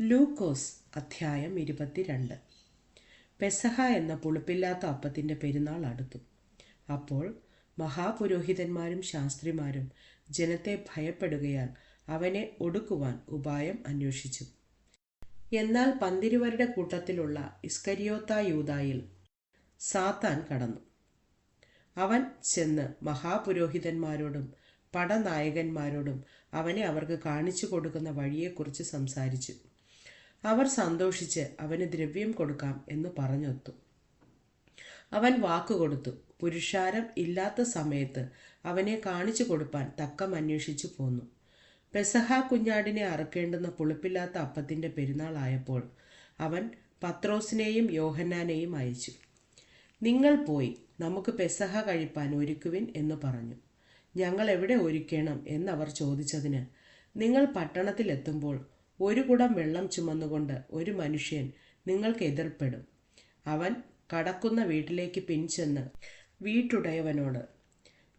ലൂക്കോസ് അധ്യായം ഇരുപത്തിരണ്ട്. പെസഹ എന്ന പുളിപ്പില്ലാത്ത അപ്പത്തിന്റെ പെരുന്നാൾ അടുത്തു. അപ്പോൾ മഹാപുരോഹിതന്മാരും ശാസ്ത്രിമാരും ജനത്തെ ഭയപ്പെടുകയാൽ അവനെ ഒടുക്കുവാൻ ഉപായം അന്വേഷിച്ചു. എന്നാൽ പന്തിരുവരുടെ കൂട്ടത്തിലുള്ള ഇസ്കരിയോത്ത യൂതായിൽ സാത്താൻ കടന്നു. അവൻ ചെന്ന് മഹാപുരോഹിതന്മാരോടും പടനായകന്മാരോടും അവനെ അവർക്ക് കാണിച്ചു കൊടുക്കുന്ന വഴിയെക്കുറിച്ച് സംസാരിച്ചു. അവർ സന്തോഷിച്ച് അവന് ദ്രവ്യം കൊടുക്കാം എന്ന് പറഞ്ഞൊത്തു. അവൻ വാക്കുകൊടുത്തു പുരുഷാരം ഇല്ലാത്ത സമയത്ത് അവനെ കാണിച്ചു കൊടുപ്പാൻ തക്കം അന്വേഷിച്ചു പോന്നു. പെസഹ കുഞ്ഞാടിനെ അറുക്കേണ്ടുന്ന പുളിപ്പില്ലാത്ത അപ്പത്തിന്റെ പെരുന്നാളായപ്പോൾ അവൻ പത്രോസിനെയും യോഹന്നാനെയും അയച്ചു. നിങ്ങൾ പോയി നമുക്ക് പെസഹ കഴിപ്പാൻ ഒരുക്കുവിൻ എന്ന് പറഞ്ഞു. ഞങ്ങൾ എവിടെ ഒരുക്കണം എന്നവർ ചോദിച്ചതിന് നിങ്ങൾ പട്ടണത്തിലെത്തുമ്പോൾ ഒരു കുടം വെള്ളം ചുമന്നുകൊണ്ട് ഒരു മനുഷ്യൻ നിങ്ങൾക്ക് എതിർപ്പെടും അവൻ കടക്കുന്ന വീട്ടിലേക്ക് പിൻചെന്ന് വീട്ടുടയവനോട്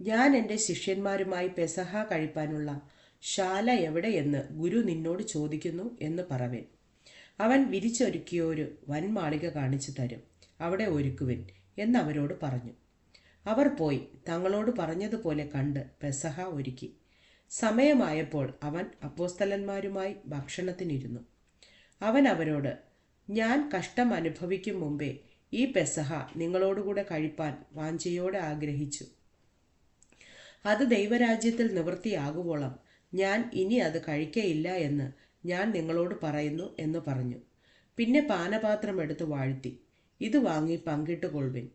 ഞാൻ എന്റെ ശിഷ്യന്മാരുമായി പെസഹ കഴിപ്പാനുള്ള ശാല എവിടെയെന്ന് ഗുരു നിന്നോട് ചോദിക്കുന്നു എന്ന് പറവേൻ. അവൻ വിരിച്ചൊരുക്കിയൊരു വൻമാളിക കാണിച്ചു തരും അവിടെ ഒരുക്കുവിൻ എന്നവരോട് പറഞ്ഞു. അവർ പോയി തങ്ങളോട് പറഞ്ഞതുപോലെ കണ്ട് പെസഹ ഒരുക്കി. സമയമായപ്പോൾ അവൻ അപ്പോസ്തലന്മാരുമായി ഭക്ഷണത്തിനിരുന്നു. അവൻ അവരോട് ഞാൻ കഷ്ടം അനുഭവിക്കും മുമ്പേ ഈ പെസഹ നിങ്ങളോടുകൂടെ കഴിപ്പാൻ വാഞ്ചയോടെ ആഗ്രഹിച്ചു. അത് ദൈവരാജ്യത്തിൽ നിവൃത്തിയാകുവോളം ഞാൻ ഇനി അത് കഴിക്കയില്ല എന്ന് ഞാൻ നിങ്ങളോട് പറയുന്നു എന്ന് പറഞ്ഞു. പിന്നെ പാനപാത്രം എടുത്ത് വാഴ്ത്തി. ഇത് വാങ്ങി പങ്കിട്ട് കൊൾവിൻ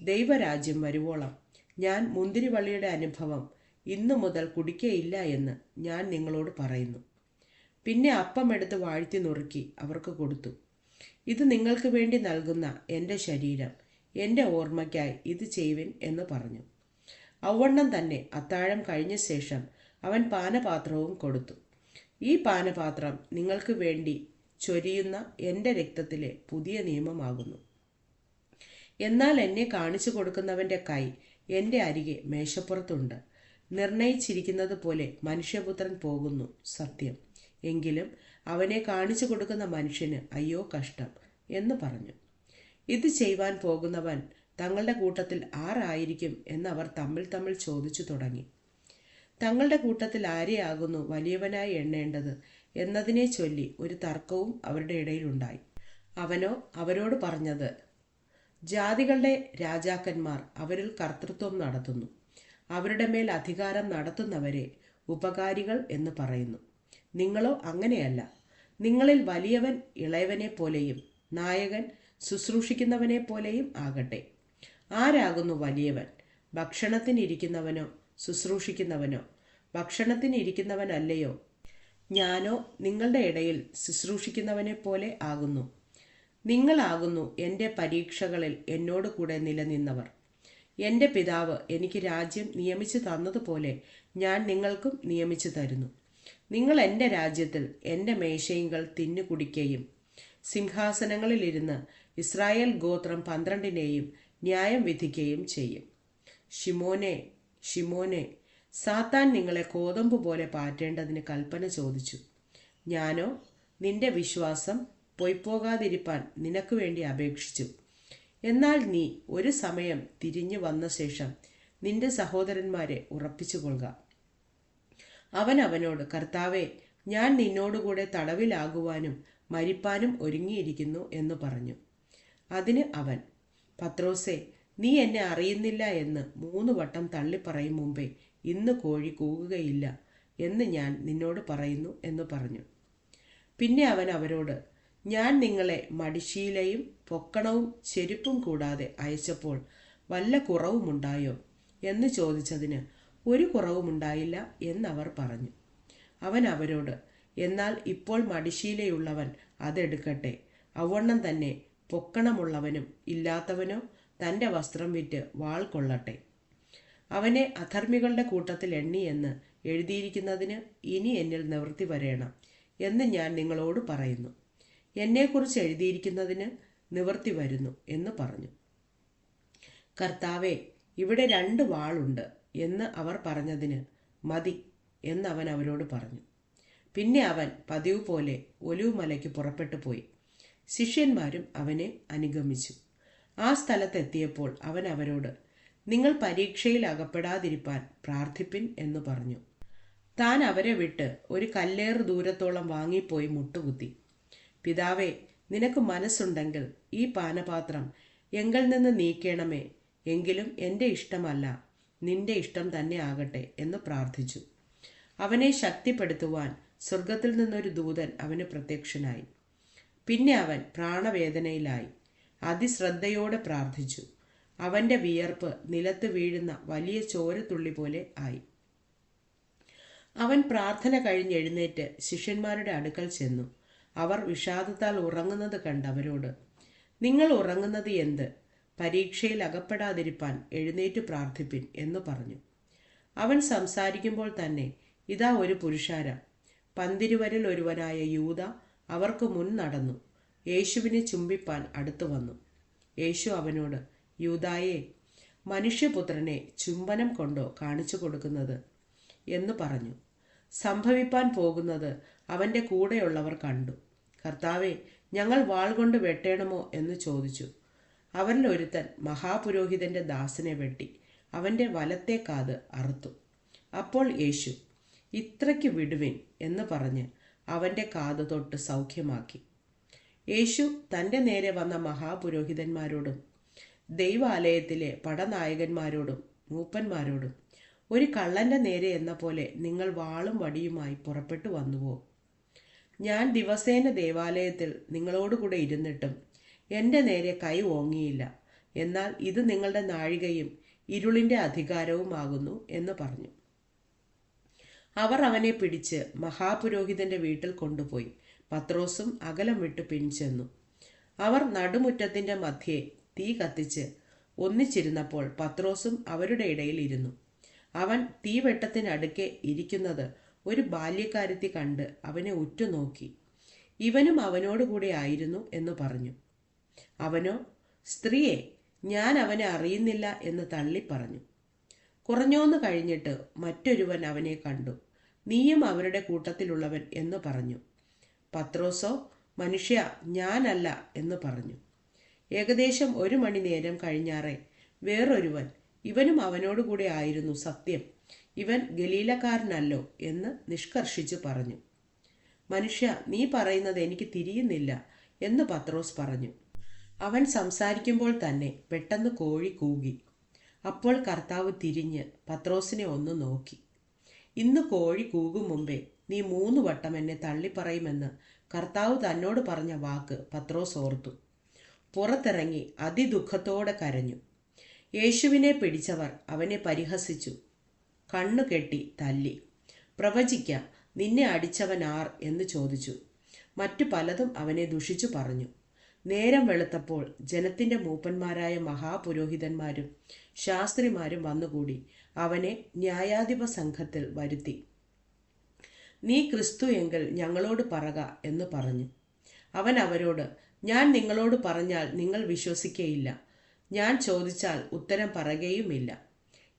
ദൈവരാജ്യം വരുവോളം ഞാൻ മുന്തിരിവള്ളിയുടെ അനുഭവം ഇന്നു മുതൽ കുടിക്കേയില്ല എന്ന് ഞാൻ നിങ്ങളോട് പറയുന്നു. പിന്നെ അപ്പം എടുത്ത് വാഴ്ത്തി നുറുക്കി അവർക്ക് കൊടുത്തു. ഇത് നിങ്ങൾക്ക് വേണ്ടി നൽകുന്ന എന്റെ ശരീരം എന്റെ ഓർമ്മയ്ക്കായി ഇത് ചെയ്യുവിൻ എന്ന് പറഞ്ഞു. ഔവണ്ണം തന്നെ അത്താഴം കഴിഞ്ഞ ശേഷം അവൻ പാനപാത്രവും കൊടുത്തു. ഈ പാനപാത്രം നിങ്ങൾക്ക് വേണ്ടി ചൊരിയുന്ന എന്റെ രക്തത്തിലെ പുതിയ നിയമമാകുന്നു. എന്നാൽ എന്നെ കാണിച്ചു കൊടുക്കുന്നവന്റെ കൈ എന്റെ അരികെ മേശപ്പുറത്തുണ്ട്. നിർണയിച്ചിരിക്കുന്നത് പോലെ മനുഷ്യപുത്രൻ പോകുന്നു സത്യം. എങ്കിലും അവനെ കാണിച്ചു കൊടുക്കുന്ന മനുഷ്യന് അയ്യോ കഷ്ടം എന്ന് പറഞ്ഞു. ഇത് ചെയ്യുവാൻ പോകുന്നവൻ തങ്ങളുടെ കൂട്ടത്തിൽ ആരായിരിക്കും എന്നവർ തമ്മിൽ തമ്മിൽ ചോദിച്ചു തുടങ്ങി. തങ്ങളുടെ കൂട്ടത്തിൽ ആരെയാകുന്നു വലിയവനായി എണ്ണേണ്ടത് എന്നതിനെ ചൊല്ലി ഒരു തർക്കവും അവരുടെ ഇടയിലുണ്ടായി. അവനോ അവരോട് പറഞ്ഞത് ജാതികളുടെ രാജാക്കന്മാർ അവരിൽ കർത്തൃത്വം നടത്തുന്നു. അവരുടെ മേൽ അധികാരം നടത്തുന്നവരെ ഉപകാരികൾ എന്ന് പറയുന്നു. നിങ്ങളോ അങ്ങനെയല്ല. നിങ്ങളിൽ വലിയവൻ ഇളയവനെ പോലെയും നായകൻ ശുശ്രൂഷിക്കുന്നവനെ പോലെയും ആകട്ടെ. ആരാകുന്നു വലിയവൻ? ഭക്ഷണത്തിനിരിക്കുന്നവനോ ശുശ്രൂഷിക്കുന്നവനോ? ഭക്ഷണത്തിനിരിക്കുന്നവനല്ലയോ? ഞാനോ നിങ്ങളുടെ ഇടയിൽ ശുശ്രൂഷിക്കുന്നവനെ പോലെ ആകുന്നു. നിങ്ങളാകുന്നു എന്റെ പരീക്ഷകളിൽ എന്നോട് കൂടെ നിലനിന്നവർ. എന്റെ പിതാവ് എനിക്ക് രാജ്യം നിയമിച്ചു തന്നതുപോലെ ഞാൻ നിങ്ങൾക്കും നിയമിച്ചു തരുന്നു. നിങ്ങൾ എന്റെ രാജ്യത്തിൽ എന്റെ മേശയിങ്കൾ തിന്നു കുടിക്കുകയും സിംഹാസനങ്ങളിലിരുന്ന് ഇസ്രായേൽ ഗോത്രം പന്ത്രണ്ടിനെയും ന്യായം വിധിക്കുകയും ചെയ്യും. ഷിമോനെ ഷിമോനെ സാത്താൻ നിങ്ങളെ കോതമ്പ് പോലെ പാറ്റേണ്ടതിന് കൽപ്പന ചോദിച്ചു. ഞാനോ നിന്റെ വിശ്വാസം പൊയ്പോകാതിരിപ്പാൻ നിനക്ക് വേണ്ടി അപേക്ഷിച്ചു. എന്നാൽ നീ ഒരു സമയം തിരിഞ്ഞു വന്ന ശേഷം നിന്റെ സഹോദരന്മാരെ ഉറപ്പിച്ചു കൊള്ളുക. അവൻ അവനോട് കർത്താവെ ഞാൻ നിന്നോടുകൂടെ തടവിലാകുവാനും മരിപ്പാനും ഒരുങ്ങിയിരിക്കുന്നു എന്ന് പറഞ്ഞു. അതിന് അവൻ പത്രോസെ നീ എന്നെ അറിയുന്നില്ല എന്ന് മൂന്ന് വട്ടം തള്ളിപ്പറയും മുമ്പേ ഇന്ന് കോഴി കൂകുകയില്ല എന്ന് ഞാൻ നിന്നോട് പറയുന്നു എന്ന് പറഞ്ഞു. പിന്നെ അവൻ അവരോട് ഞാൻ നിങ്ങളെ മടിശീലയും പൊക്കണവും ചെരുപ്പും കൂടാതെ അയച്ചപ്പോൾ വല്ല കുറവുമുണ്ടായോ എന്ന് ചോദിച്ചതിന് ഒരു കുറവുമുണ്ടായില്ല എന്നവർ പറഞ്ഞു. അവൻ അവരോട് എന്നാൽ ഇപ്പോൾ മടിശീലയുള്ളവൻ അതെടുക്കട്ടെ. അവണ്ണം തന്നെ പൊക്കണമുള്ളവനും ഇല്ലാത്തവനോ തന്റെ വസ്ത്രം വിറ്റ് വാൾ കൊള്ളട്ടെ. അവനെ അധർമ്മികളുടെ കൂട്ടത്തിൽ എണ്ണി എന്ന് എഴുതിയിരിക്കുന്നതിന് ഇനി എന്നിൽ നിവൃത്തി വരേണം എന്ന് ഞാൻ നിങ്ങളോട് പറയുന്നു. എന്നെക്കുറിച്ച് എഴുതിയിരിക്കുന്നതിന് നിവർത്തി വരുന്നു എന്ന് പറഞ്ഞു. കർത്താവേ ഇവിടെ രണ്ട് വാളുണ്ട് എന്ന് അവർ പറഞ്ഞതിന് മതി എന്ന് അവൻ അവരോട് പറഞ്ഞു. പിന്നെ അവൻ പതിവ് പോലെ ഒലിവുമലയ്ക്ക് പുറപ്പെട്ടു പോയി. ശിഷ്യന്മാരും അവനെ അനുഗമിച്ചു. ആ സ്ഥലത്തെത്തിയപ്പോൾ അവൻ അവരോട് നിങ്ങൾ പരീക്ഷയിൽ അകപ്പെടാതിരിപ്പാൻ പ്രാർത്ഥിപ്പിൻ എന്ന് പറഞ്ഞു. താൻ അവരെ വിട്ട് ഒരു കല്ലേറ് ദൂരത്തോളം വാങ്ങിപ്പോയി മുട്ടുകുത്തി. പിതാവേ നിനക്ക് മനസ്സുണ്ടെങ്കിൽ ഈ പാനപാത്രം എങ്കിൽ നിന്ന് നീക്കണമേ. എങ്കിലും എന്റെ ഇഷ്ടമല്ല നിന്റെ ഇഷ്ടം തന്നെ ആകട്ടെ എന്ന് പ്രാർത്ഥിച്ചു. അവനെ ശക്തിപ്പെടുത്തുവാൻ സ്വർഗത്തിൽ നിന്നൊരു ദൂതൻ അവന് പ്രത്യക്ഷനായി. പിന്നെ അവൻ പ്രാണവേദനയിലായി. അതിശ്രദ്ധയോടെ പ്രാർത്ഥിച്ചു. അവന്റെ വിയർപ്പ് നിലത്ത് വീഴുന്ന വലിയ ചോരത്തുള്ളി പോലെ ആയി. അവൻ പ്രാർത്ഥന കഴിഞ്ഞെഴുന്നേറ്റ് ശിഷ്യന്മാരുടെ അടുക്കൽ ചെന്നു. അവർ വിഷാദത്താൽ ഉറങ്ങുന്നത് കണ്ടവരോട് നിങ്ങൾ ഉറങ്ങുന്നത് എന്ത്? പരീക്ഷയിൽ അകപ്പെടാതിരിപ്പാൻ എഴുന്നേറ്റ് പ്രാർത്ഥിപ്പിൻ എന്ന് പറഞ്ഞു. അവൻ സംസാരിക്കുമ്പോൾ തന്നെ ഇതാ ഒരു പുരുഷാര പന്തിരുവരിൽ ഒരുവനായ യൂത അവർക്ക് മുൻ നടന്നു യേശുവിനെ ചുംബിപ്പാൻ അടുത്തു വന്നു. യേശു അവനോട് യൂതായെ മനുഷ്യപുത്രനെ ചുംബനം കൊണ്ടോ കാണിച്ചു കൊടുക്കുന്നത്? എന്ന് പറഞ്ഞു. സംഭവിപ്പാൻ പോകുന്നത് അവന്റെ കൂടെയുള്ളവർ കണ്ടു. കർത്താവെ ഞങ്ങൾ വാൾ കൊണ്ട് വെട്ടേണമോ? എന്ന് ചോദിച്ചു. അവരിൽ ഒരുത്തൻ മഹാപുരോഹിതന്റെ ദാസനെ വെട്ടി അവന്റെ വലത്തെ കാത് അറുത്തു. അപ്പോൾ യേശു ഇത്രയ്ക്ക് വിടുവിൻ എന്ന് പറഞ്ഞ് അവന്റെ കാത് തൊട്ട് സൗഖ്യമാക്കി. യേശു തന്റെ നേരെ വന്ന മഹാപുരോഹിതന്മാരോടും ദൈവാലയത്തിലെ പടനായകന്മാരോടും മൂപ്പന്മാരോടും ഒരു കള്ളന്റെ നേരെ എന്ന പോലെ നിങ്ങൾ വാളും വടിയുമായി പുറപ്പെട്ടു വന്നുവോ? ഞാൻ ദിവസേന ദേവാലയത്തിൽ നിങ്ങളോടുകൂടെ ഇരുന്നിട്ടും എന്റെ നേരെ കൈ ഓങ്ങിയില്ല. എന്നാൽ ഇത് നിങ്ങളുടെ നാഴികയും ഇരുളിന്റെ അധികാരവുമാകുന്നു എന്ന് പറഞ്ഞു. അവർ അവനെ പിടിച്ച് മഹാപുരോഹിതന്റെ വീട്ടിൽ കൊണ്ടുപോയി. പത്രോസും അകലം വിട്ട് പിൻചെന്നു. അവർ നടുമുറ്റത്തിന്റെ മധ്യേ തീ കത്തിച്ച് ഒന്നിച്ചിരുന്നപ്പോൾ പത്രോസും അവരുടെ ഇടയിൽ ഇരുന്നു. അവൻ തീവെട്ടത്തിനടുക്കെ ഇരിക്കുന്നത് ഒരു ബാല്യക്കാരത്തി കണ്ട് അവനെ ഉറ്റുനോക്കി. ഇവനും അവനോടുകൂടെ ആയിരുന്നു എന്ന് പറഞ്ഞു. അവനോ സ്ത്രീയെ ഞാൻ അവനെ അറിയുന്നില്ല എന്ന് തള്ളി പറഞ്ഞു. കുറഞ്ഞോന്ന് കഴിഞ്ഞിട്ട് മറ്റൊരുവൻ അവനെ കണ്ടു. നീയും അവരുടെ കൂട്ടത്തിലുള്ളവൻ എന്ന് പറഞ്ഞു. പത്രോസോ മനുഷ്യ ഞാനല്ല എന്ന് പറഞ്ഞു. ഏകദേശം ഒരു മണി നേരം കഴിഞ്ഞാറെ വേറൊരുവൻ ഇവനും അവനോടുകൂടെ ആയിരുന്നു സത്യം. ഇവൻ ഗലീലക്കാരനല്ലോ എന്ന് നിഷ്കർഷിച്ചു പറഞ്ഞു. മനുഷ്യ നീ പറയുന്നത് എനിക്ക് തിരിയുന്നില്ല എന്ന് പത്രോസ് പറഞ്ഞു. അവൻ സംസാരിക്കുമ്പോൾ തന്നെ പെട്ടെന്ന് കോഴി കൂകി. അപ്പോൾ കർത്താവ് തിരിഞ്ഞ് പത്രോസിനെ ഒന്ന് നോക്കി. ഇന്ന് കോഴി കൂകും മുമ്പേ നീ മൂന്ന് വട്ടം എന്നെ തള്ളിപ്പറയുമെന്ന് കർത്താവ് തന്നോട് പറഞ്ഞ വാക്ക് പത്രോസ് ഓർത്തു. പുറത്തിറങ്ങി അതിദുഃഖത്തോടെ കരഞ്ഞു. യേശുവിനെ പിടിച്ചവർ അവനെ പരിഹസിച്ചു. കണ്ണുകെട്ടി തല്ലി. പ്രവചിക്ക നിന്നെ അടിച്ചവൻ ആർ എന്ന് ചോദിച്ചു. മറ്റു പലതും അവനെ ദുഷിച്ചു പറഞ്ഞു. നേരം വെളുത്തപ്പോൾ ജനത്തിന്റെ മൂപ്പന്മാരായ മഹാപുരോഹിതന്മാരും ശാസ്ത്രിമാരും വന്നുകൂടി അവനെ ന്യായാധിപ സംഘത്തിൽ വരുത്തി. നീ ക്രിസ്തു എങ്കിൽ ഞങ്ങളോട് പറക എന്ന് പറഞ്ഞു. അവൻ അവരോട് ഞാൻ നിങ്ങളോട് പറഞ്ഞാൽ നിങ്ങൾ വിശ്വസിക്കയില്ല. ഞാൻ ചോദിച്ചാൽ ഉത്തരം പറയുകയുമില്ല.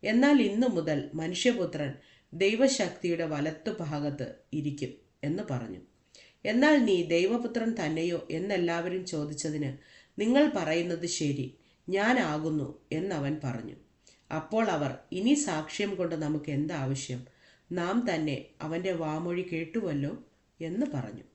എന്നാൽ ഇന്നു മുതൽ മനുഷ്യപുത്രൻ ദൈവശക്തിയുടെ വലത്തു ഭാഗത്ത് ഇരിക്കും എന്ന് പറഞ്ഞു. എന്നാൽ നീ ദൈവപുത്രൻ തന്നെയോ എന്നെല്ലാവരും ചോദിച്ചതിന് നിങ്ങൾ പറയുന്നത് ശരി ഞാനാകുന്നു എന്നവൻ പറഞ്ഞു. അപ്പോൾ അവർ ഇനി സാക്ഷ്യം കൊണ്ട് നമുക്ക് എന്താവശ്യം? നാം തന്നെ അവന്റെ വാമൊഴി കേട്ടുവല്ലോ? എന്ന് പറഞ്ഞു.